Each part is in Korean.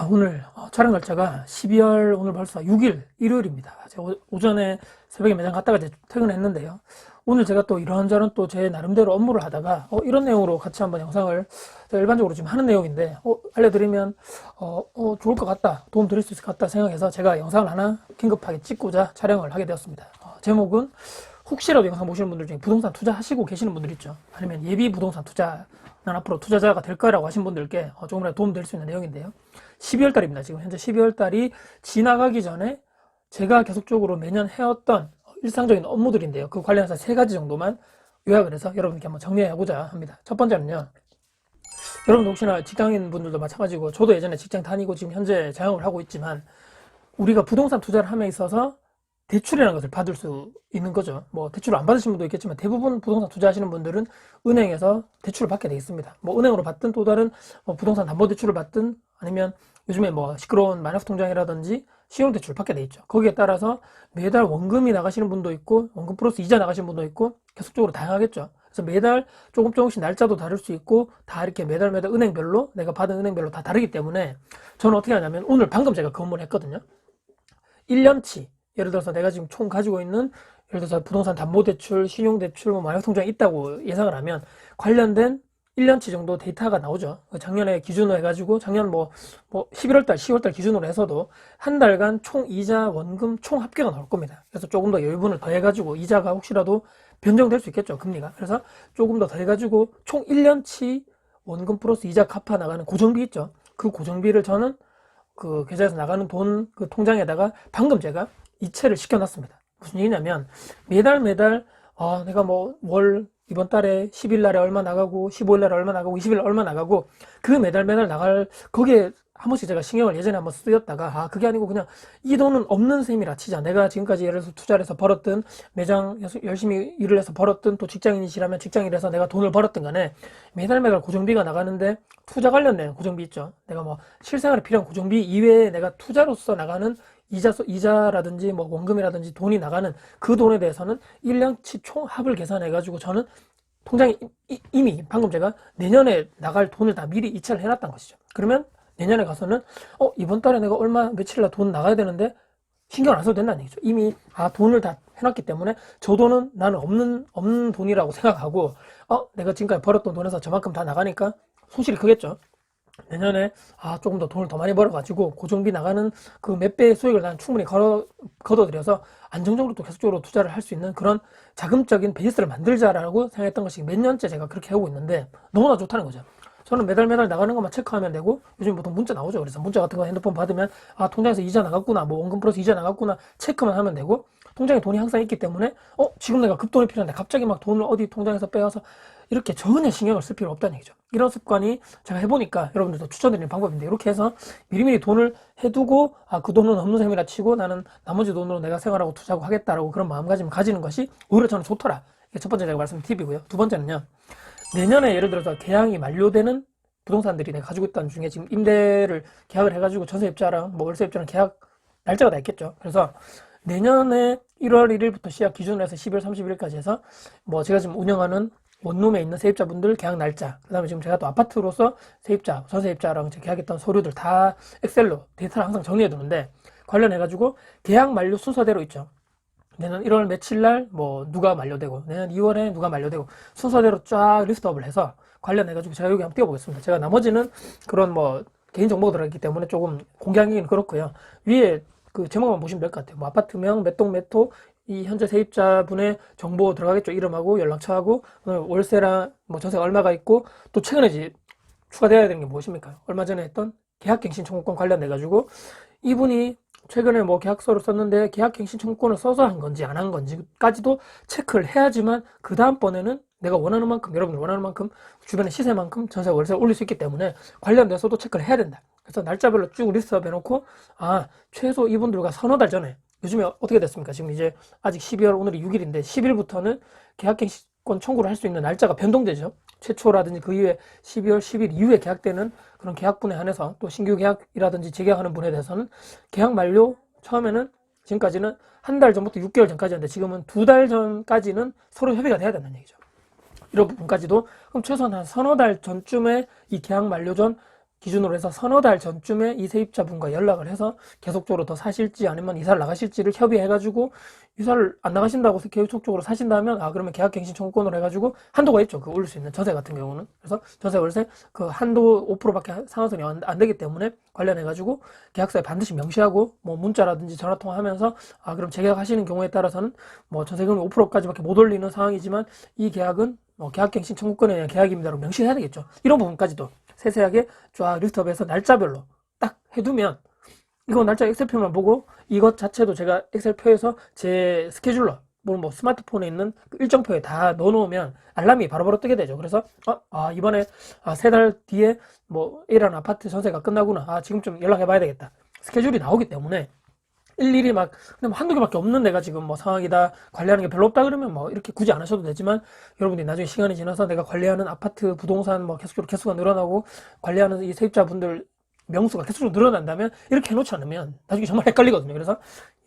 아, 오늘 어, 촬영 날짜가 12월 오늘 벌써 6일 일요일입니다. 제가 오- 오전에 새벽에 매장 갔다가 이제 퇴근했는데요. 오늘 제가 또 이런저런 또 제 나름대로 업무를 하다가 어, 이런 내용으로 같이 한번 영상을 일반적으로 지금 하는 내용인데 어, 알려드리면 어, 어, 좋을 것 같다 도움 드릴 수 있을 것 같다 생각해서 제가 영상을 하나 긴급하게 찍고자 촬영을 하게 되었습니다. 어, 제목은 혹시라도 영상 보시는 분들 중에 부동산 투자하시고 계시는 분들 있죠. 아니면 예비 부동산 투자, 난 앞으로 투자자가 될 거라고 하신 분들께 어, 조금이라도 도움 될 수 있는 내용인데요. 12월 달입니다. 지금 현재 12월 달이 지나가기 전에 제가 계속적으로 매년 해왔던 일상적인 업무들인데요. 그 관련해서 세 가지 정도만 요약을 해서 여러분께 한번 정리하고자 합니다. 첫 번째는요. 여러분도 혹시나 직장인 분들도 마찬가지고 저도 예전에 직장 다니고 지금 현재 자영업을 하고 있지만 우리가 부동산 투자를 함에 있어서 대출이라는 것을 받을 수 있는 거죠. 뭐 대출을 안 받으신 분도 있겠지만 대부분 부동산 투자하시는 분들은 은행에서 대출을 받게 돼 있습니다. 뭐 은행으로 받든 또 다른 뭐 부동산 담보 대출을 받든 아니면 요즘에 뭐 시끄러운 마이너스 통장이라든지 신용 대출을 받게 돼 있죠. 거기에 따라서 매달 원금이 나가시는 분도 있고 원금 플러스 이자 나가시는 분도 있고 계속적으로 다양하겠죠. 그래서 매달 조금 조금씩 날짜도 다를 수 있고 다 이렇게 매달 매달 은행별로 내가 받은 은행별로 다 다르기 때문에 저는 어떻게 하냐면 오늘 방금 제가 그 업무를 했거든요. 1년치 예를 들어서 내가 지금 총 가지고 있는 예를 들어서 부동산 담보대출, 신용대출, 뭐 마약통장이 있다고 예상을 하면 관련된 1년치 정도 데이터가 나오죠. 작년에 기준으로 해가지고 작년 뭐, 뭐 11월달, 10월달 기준으로 해서도 한 달간 총 이자, 원금, 총 합계가 나올 겁니다. 그래서 조금 더 여유분을 더해가지고 이자가 혹시라도 변정될 수 있겠죠. 금리가. 그래서 조금 더 더해가지고 총 1년치 원금 플러스 이자 갚아 나가는 고정비 있죠. 그 고정비를 저는 그 계좌에서 나가는 돈 그 통장에다가 방금 제가 이체를 시켜놨습니다. 무슨 얘기냐면 매달 매달 아 내가 뭐 월 이번 달에 10일 날에 얼마 나가고 15일 날에 얼마 나가고 20일 날에 얼마 나가고 그 매달 매달 나갈 거기에 한 번씩 제가 신경을 예전에 한번 쓰였다가 아 그게 아니고 그냥 이 돈은 없는 셈이라 치자. 내가 지금까지 예를 들어서 투자를 해서 벌었든 매장 열심히 일을 해서 벌었든 또 직장인이시라면 직장인에서 내가 돈을 벌었든 간에 매달 매달 고정비가 나가는데 투자 관련된 고정비 있죠. 내가 뭐 실생활에 필요한 고정비 이외에 내가 투자로서 나가는 이자, 이자라든지 뭐 원금이라든지 돈이 나가는 그 돈에 대해서는 1년치 총 합을 계산해가지고 저는 통장에 이- 이미 방금 제가 내년에 나갈 돈을 다 미리 이체를 해놨단 것이죠. 그러면 내년에 가서는 어 이번 달에 내가 얼마 며칠 날돈 나가야 되는데 신경 안 써도 된다는 얘기죠. 이미 아 돈을 다 해놨기 때문에 저 돈은 나는 없는 없는 돈이라고 생각하고 어 내가 지금까지 벌었던 돈에서 저만큼 다 나가니까 손실이 크겠죠. 내년에 아 조금 더 돈을 더 많이 벌어가지고 고정비 나가는 그 몇 배의 수익을 난 충분히 걸어 걷어들여서 안정적으로 또 계속적으로 투자를 할 수 있는 그런 자금적인 베이스를 만들자라고 생각했던 것이 몇 년째 제가 그렇게 하고 있는데 너무나 좋다는 거죠. 저는 매달 매달 나가는 것만 체크하면 되고 요즘 보통 문자 나오죠. 그래서 문자 같은 거 핸드폰 받으면 아 통장에서 이자 나갔구나 뭐 원금 플러스 이자 나갔구나 체크만 하면 되고 통장에 돈이 항상 있기 때문에 어 지금 내가 급돈이 필요한데 갑자기 막 돈을 어디 통장에서 빼와서 이렇게 전혀 신경을 쓸 필요 없다는 얘기죠. 이런 습관이 제가 해보니까 여러분들도 추천드리는 방법인데 이렇게 해서 미리미리 돈을 해두고 아 그 돈은 없는 셈이라 치고 나는 나머지 돈으로 내가 생활하고 투자하고 하겠다라고 그런 마음가짐을 가지는 것이 오히려 저는 좋더라. 이게 첫 번째 제가 말씀 팁이고요. 두 번째는요. 내년에 예를 들어서 계약이 만료되는 부동산들이 내가 가지고 있다는 중에 지금 임대를 계약을 해가지고 전세입자랑 뭐 월세입자랑 계약 날짜가 다 있겠죠. 그래서 내년에 1월 1일부터 시작 기준으로 해서 12월 31일까지 해서 뭐 제가 지금 운영하는 원룸에 있는 세입자분들 계약 날짜, 그 다음에 지금 제가 또 아파트로서 세입자, 전세입자랑 계약했던 서류들 다 엑셀로 데이터를 항상 정리해 두는데 관련해가지고 계약 만료 순서대로 있죠. 내년 1월 며칠 날 뭐 누가 만료되고 내년 2월에 누가 만료되고 순서대로 쫙 리스트업을 해서 관련해가지고 제가 여기 한번 띄워보겠습니다. 제가 나머지는 그런 뭐 개인 정보가 들어있기 때문에 조금 공개하기는 그렇고요. 위에 그 제목만 보시면 될 것 같아요. 뭐 아파트명, 몇 동, 몇 호, 이 현재 세입자분의 정보 들어가겠죠. 이름하고 연락처하고 월세랑 뭐 전세 얼마가 있고 또 최근에 이제 추가되어야 되는 게 무엇입니까? 얼마 전에 했던 계약갱신 청구권 관련돼 가지고 이분이 최근에 뭐 계약서를 썼는데 계약갱신 청구권을 써서 한 건지 안 한 건지까지도 체크를 해야지만 그 다음번에는 내가 원하는 만큼 여러분들 원하는 만큼 주변의 시세만큼 전세 월세를 올릴 수 있기 때문에 관련돼서도 체크를 해야 된다. 그래서 날짜별로 쭉 리스트업 해놓고 아 최소 이분들과 서너 달 전에 요즘에 어떻게 됐습니까? 지금 이제 아직 12월 오늘이 6일인데 10일부터는 계약갱신권 청구를 할 수 있는 날짜가 변동되죠. 최초라든지 그 이후에 12월 10일 이후에 계약되는 그런 계약분에 한해서 또 신규 계약이라든지 재계약하는 분에 대해서는 계약 만료 처음에는 지금까지는 한 달 전부터 6개월 전까지였는데 지금은 두 달 전까지는 서로 협의가 돼야 된다는 얘기죠. 이런 부분까지도 그럼 최소한 한 서너 달 전쯤에 이 계약 만료 전 기준으로 해서 서너 달 전쯤에 이 세입자분과 연락을 해서 계속적으로 더 사실지 아니면 이사를 나가실지를 협의해가지고 이사를 안 나가신다고 계속적으로 사신다면 아 그러면 계약갱신 청구권으로 해가지고 한도가 있죠. 그 올릴 수 있는 전세 같은 경우는. 그래서 전세 월세 그 한도 5%밖에 상한선이 안, 안 되기 때문에 관련해가지고 계약서에 반드시 명시하고 뭐 문자라든지 전화 통화하면서 아 그럼 재계약하시는 경우에 따라서는 뭐 전세금이 5%까지밖에 못 올리는 상황이지만 이 계약은 뭐 계약갱신 청구권에 대한 계약입니다라고 명시해야 되겠죠. 이런 부분까지도 세세하게 쫙 리스트업해서 날짜별로 딱 해두면 이거 날짜 엑셀표만 보고 이것 자체도 제가 엑셀표에서 제 스케줄러 물론 뭐 스마트폰에 있는 그 일정표에 다 넣어놓으면 알람이 바로 바로 뜨게 되죠. 그래서 어, 아 이번에 아, 세 달 뒤에 뭐 A라는 아파트 전세가 끝나구나. 아 지금쯤 연락해봐야 되겠다. 스케줄이 나오기 때문에 일일이 막뭐 한두 개밖에 없는 데가 지금 뭐 상황이다 관리하는 게 별로 없다 그러면 뭐 이렇게 굳이 안 하셔도 되지만 여러분들이 나중에 시간이 지나서 내가 관리하는 아파트 부동산 뭐 계속적으로 개수가 늘어나고 관리하는 이 세입자분들 명수가 계속적으로 늘어난다면 이렇게 해놓지 않으면 나중에 정말 헷갈리거든요. 그래서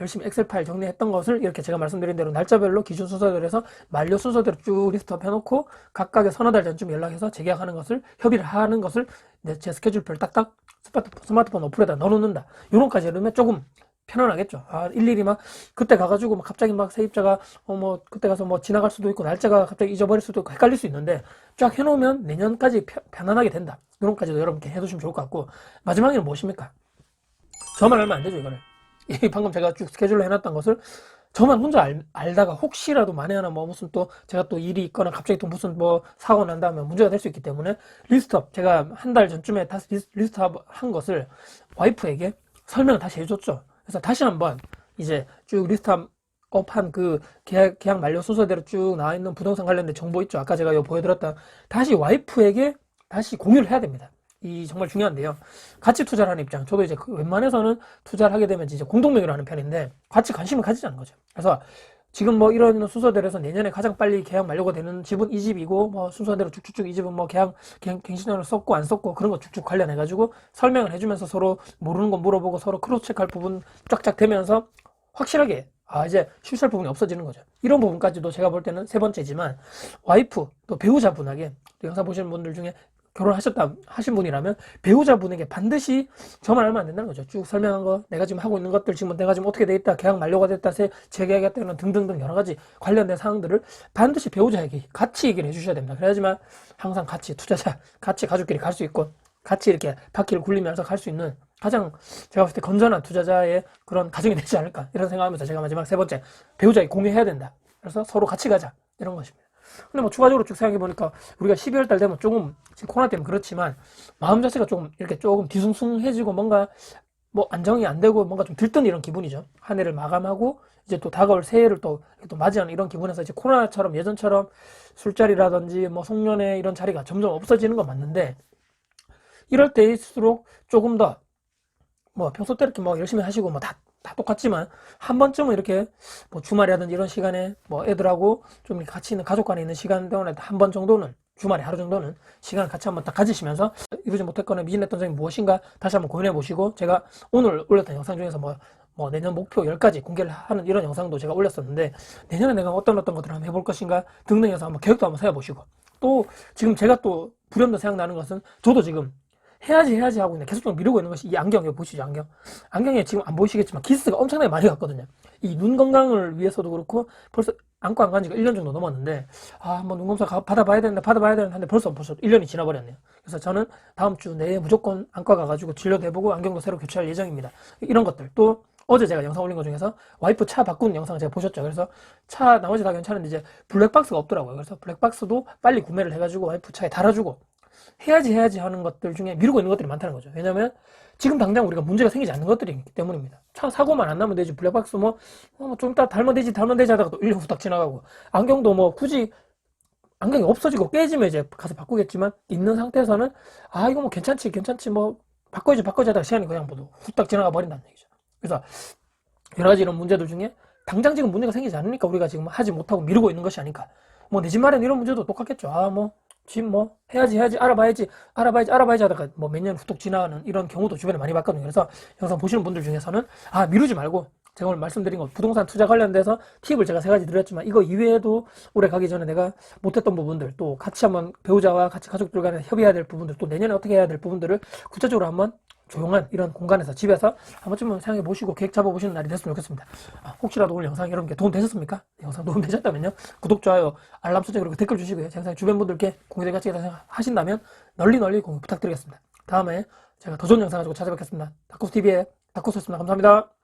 열심히 엑셀 파일 정리했던 것을 이렇게 제가 말씀드린 대로 날짜별로 기준 순서대로 해서 만료 순서대로 쭉 리스트업 해놓고 각각의 서너 달 전쯤 연락해서 재계약하는 것을 협의를 하는 것을 내제 스케줄표를 딱딱 스마트폰, 스마트폰 어플에다 넣어놓는다. 요런까지 해놓으면 조금 편안하겠죠. 아, 일일이 막, 그때 가가지고 막 갑자기 막 세입자가, 어, 뭐, 그때 가서 뭐 지나갈 수도 있고, 날짜가 갑자기 잊어버릴 수도 있고, 헷갈릴 수 있는데, 쫙 해놓으면 내년까지 편- 편안하게 된다. 이런까지도 여러분께 해두시면 좋을 것 같고, 마지막에는 무엇입니까? 저만 알면 안 되죠, 이거를. 이 방금 제가 쭉 스케줄로 해놨던 것을 저만 혼자 알, 알다가 혹시라도 만에 하나 뭐 무슨 또 제가 또 일이 있거나 갑자기 또 무슨 뭐 사고 난다면 문제가 될 수 있기 때문에 리스트업 제가 한 달 전쯤에 다시 리스- 리스트업 한 것을 와이프에게 설명을 다시 해줬죠. 그래서 다시 한번 이제 쭉 리스트업 한 그 계약, 계약 만료 순서대로 쭉 나와 있는 부동산 관련된 정보 있죠. 아까 제가 요 보여드렸던 다시 와이프에게 다시 공유를 해야 됩니다. 이 정말 중요한데요. 같이 투자를 하는 입장. 저도 이제 그 웬만해서는 투자를 하게 되면 진짜 공동명의로 하는 편인데 같이 관심을 가지지 않는 거죠. 그래서 지금 뭐 이런 순서대로 해서 내년에 가장 빨리 계약 만료가 되는 집은 이 집이고 뭐 순서대로 쭉쭉쭉 이 집은 뭐 계약 갱- 갱신료를 썼고 안 썼고 그런 거 쭉쭉 관련해 가지고 설명을 해주면서 서로 모르는 거 물어보고 서로 크로스 체크할 부분 쫙쫙 되면서 확실하게 아 이제 실수할 부분이 없어지는 거죠. 이런 부분까지도 제가 볼 때는 세 번째지만 와이프 또 배우자분에게 또 영상 보시는 분들 중에 결혼하셨다 하신 분이라면 배우자분에게 반드시 저만 알면 안 된다는 거죠. 쭉 설명한 거, 내가 지금 하고 있는 것들, 지금 내가 지금 어떻게 돼 있다, 계약 만료가 됐다, 세- 재계약했다는 등등등 여러 가지 관련된 사항들을 반드시 배우자에게 같이 얘기를 해주셔야 됩니다. 그래야지만 항상 같이 투자자, 같이 가족끼리 갈 수 있고, 같이 이렇게 바퀴를 굴리면서 갈 수 있는 가장 제가 봤을 때 건전한 투자자의 그런 가정이 되지 않을까 이런 생각하면서 제가 마지막 세 번째 배우자에게 공유해야 된다. 그래서 서로 같이 가자 이런 것입니다. 근데 뭐 추가적으로 쭉 생각해 보니까 우리가 12월 달 되면 조금 지금 코로나 때문에 그렇지만 마음 자체가 조금 이렇게 조금 뒤숭숭해지고 뭔가 뭐 안정이 안 되고 뭔가 좀 들뜬 이런 기분이죠. 한 해를 마감하고 이제 또 다가올 새해를 또, 또 맞이하는 이런 기분에서 이제 코로나처럼 예전처럼 술자리라든지 뭐 송년회 이런 자리가 점점 없어지는 건 맞는데 이럴 때일수록 조금 더 뭐 평소 때 이렇게 뭐 열심히 하시고 뭐 다 다 똑같지만 한 번쯤은 이렇게 뭐 주말이라든지 이런 시간에 뭐 애들하고 좀 같이 있는 가족 간에 있는 시간 동안에 한 번 정도는 주말에 하루 정도는 시간을 같이 한번 딱 가지시면서 이루지 못했거나 미진했던 점이 무엇인가 다시 한번 고민해 보시고 제가 오늘 올렸던 영상 중에서 뭐, 뭐 내년 목표 10가지 공개를 하는 이런 영상도 제가 올렸었는데 내년에 내가 어떤 어떤 것들을 한번 해볼 것인가 등등 해서 한번 계획도 한번 세워보시고 또 지금 제가 또 불현듯 생각나는 것은 저도 지금 해야지 해야지 하고 있는데 계속 좀 미루고 있는 것이 이 안경 이거 보시죠 안경. 안경에 지금 안 보이시겠지만 기스가 엄청나게 많이 갔거든요. 이 눈 건강을 위해서도 그렇고 벌써 안과 안 간 지가 1년 정도 넘었는데 아 한번 눈 검사 가- 받아봐야 되는데 받아봐야 되는데 벌써 벌써 1년이 지나버렸네요. 그래서 저는 다음 주 내에 무조건 안과 가가지고 진료도 해보고 안경도 새로 교체할 예정입니다. 이런 것들. 또 어제 제가 영상 올린 것 중에서 와이프 차 바꾸는 영상을 제가 보셨죠? 그래서 차 나머지 다 괜찮은데 이제 블랙박스가 없더라고요. 그래서 블랙박스도 빨리 구매를 해가지고 와이프 차에 달아주고 해야지 해야지 하는 것들 중에 미루고 있는 것들이 많다는 거죠. 왜냐면 지금 당장 우리가 문제가 생기지 않는 것들이기 때문입니다. 차 사고만 안 나면 되지 블랙박스 뭐좀 이따 달면 되지 달면 되지 하다가 또 1년 후딱 지나가고 안경도 뭐 굳이 안경이 없어지고 깨지면 이제 가서 바꾸겠지만 있는 상태에서는 아 이거 뭐 괜찮지 괜찮지 뭐 바꿔야지 바꿔야지 하다가 시간이 그냥 뭐 후딱 지나가 버린다는 얘기죠. 그래서 여러 가지 이런 문제들 중에 당장 지금 문제가 생기지 않으니까 우리가 지금 하지 못하고 미루고 있는 것이 아닐까. 뭐 내 집 마련 이런 문제도 똑같겠죠. 아 뭐 집뭐 해야지 해야지 알아봐야지 알아봐야지 알아봐야지 하다가 뭐 몇 년 후딱 지나가는 이런 경우도 주변에 많이 봤거든요. 그래서 영상 보시는 분들 중에서는 아 미루지 말고 제가 오늘 말씀드린 것 부동산 투자 관련돼서 팁을 제가 세 가지 드렸지만 이거 이외에도 올해 가기 전에 내가 못했던 부분들 또 같이 한번 배우자와 같이 가족들 간에 협의해야 될 부분들 또 내년에 어떻게 해야 될 부분들을 구체적으로 한번 조용한 이런 공간에서 집에서 한 번쯤은 생각해 보시고 계획 잡아 보시는 날이 됐으면 좋겠습니다. 아, 혹시라도 오늘 영상 여러분께 도움 되셨습니까? 영상 도움 되셨다면요. 구독, 좋아요, 알람 설정 그리고 댓글 주시고요. 제 영상 주변 분들께 공유될 가치가 생각하신다면 널리 널리 공유 부탁드리겠습니다. 다음에 제가 더 좋은 영상 가지고 찾아뵙겠습니다. 다코스TV의 다코스였습니다. 감사합니다.